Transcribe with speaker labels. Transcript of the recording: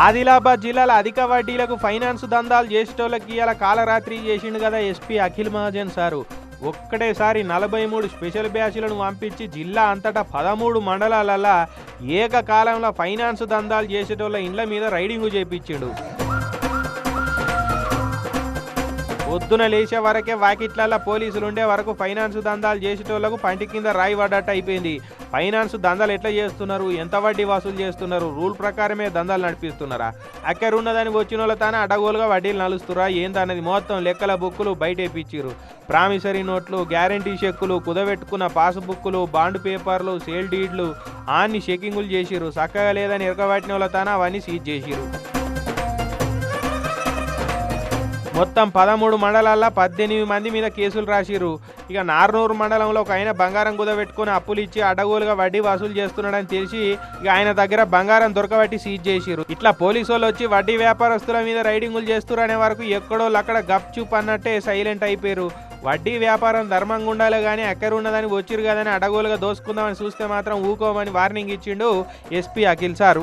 Speaker 1: ఆదిలాబాద్ జిల్లాలో అధిక వడ్డీలకు ఫైనాన్స్ దందాలు చేసేటోళ్ళకి ఇలా కాలరాత్రి చేసిండు కదా ఎస్పీ అఖిల్ మహాజన్ సారు. ఒక్కటేసారి నలభై మూడు స్పెషల్ బ్యాచ్లను పంపించి జిల్లా అంతటా పదమూడు మండలాలలో ఏకకాలంలో ఫైనాన్స్ దందాలు చేసేటోళ్ళ ఇండ్ల మీద రైడింగ్ చేపించాడు. పొద్దున లేచే వరకే వాకిట్లల్లో పోలీసులు ఉండే వరకు ఫైనాన్స్ దందాలు చేసేటోళ్ళకు పంటి కింద రాయి పడ్డట్టు అయిపోయింది. ఫైనాన్స్ దందాలు ఎట్లా చేస్తున్నారు? ఎంత వడ్డీ వసూలు చేస్తున్నారు? రూల్ ప్రకారమే దందాలు నడిపిస్తున్నారా? అక్కడ ఉన్నదని వచ్చిన వాళ్ళ తానే అడగోలుగా వడ్డీలు నలుస్తురా ఏందన్నది? మొత్తం లెక్కల బుక్కులు బయట ప్రామిసరీ నోట్లు గ్యారంటీ చెక్కులు కుదబెట్టుకున్న పాస్బుక్లు బాండ్ పేపర్లు సేల్ డీడ్లు ఆన్ని చెకింగులు చేసిరు చక్కగా లేదని ఇరకబట్టిన వాళ్ళ తానే అవన్నీ సీజ్ చేసిరు మొత్తం పదమూడు మండలాల్లో పద్దెనిమిది మంది మీద కేసులు రాసిరు ఇక నార్నూరు మండలంలో ఒక ఆయన బంగారం కుదబెట్టుకుని అప్పులు ఇచ్చి అడగోలుగా వడ్డీ వసూలు చేస్తున్నాడని తెలిసి ఇక ఆయన దగ్గర బంగారం దొరకబట్టి సీజ్ చేసిరు ఇట్లా పోలీసు వాళ్ళు వచ్చి వడ్డీ వ్యాపారస్తుల మీద రైడింగులు చేస్తున్నారు అనే వరకు ఎక్కడో అక్కడ గప్చూప్ అన్నట్టే సైలెంట్ అయిపోయారు వడ్డీ వ్యాపారం ధర్మంగా ఉండాలి కానీ ఎక్కడున్నదని వచ్చిరు కదని అడగోలుగా దోసుకుందామని చూస్తే మాత్రం ఊకోమని వార్నింగ్ ఇచ్చిండు ఎస్పీ అఖిల్ సారు.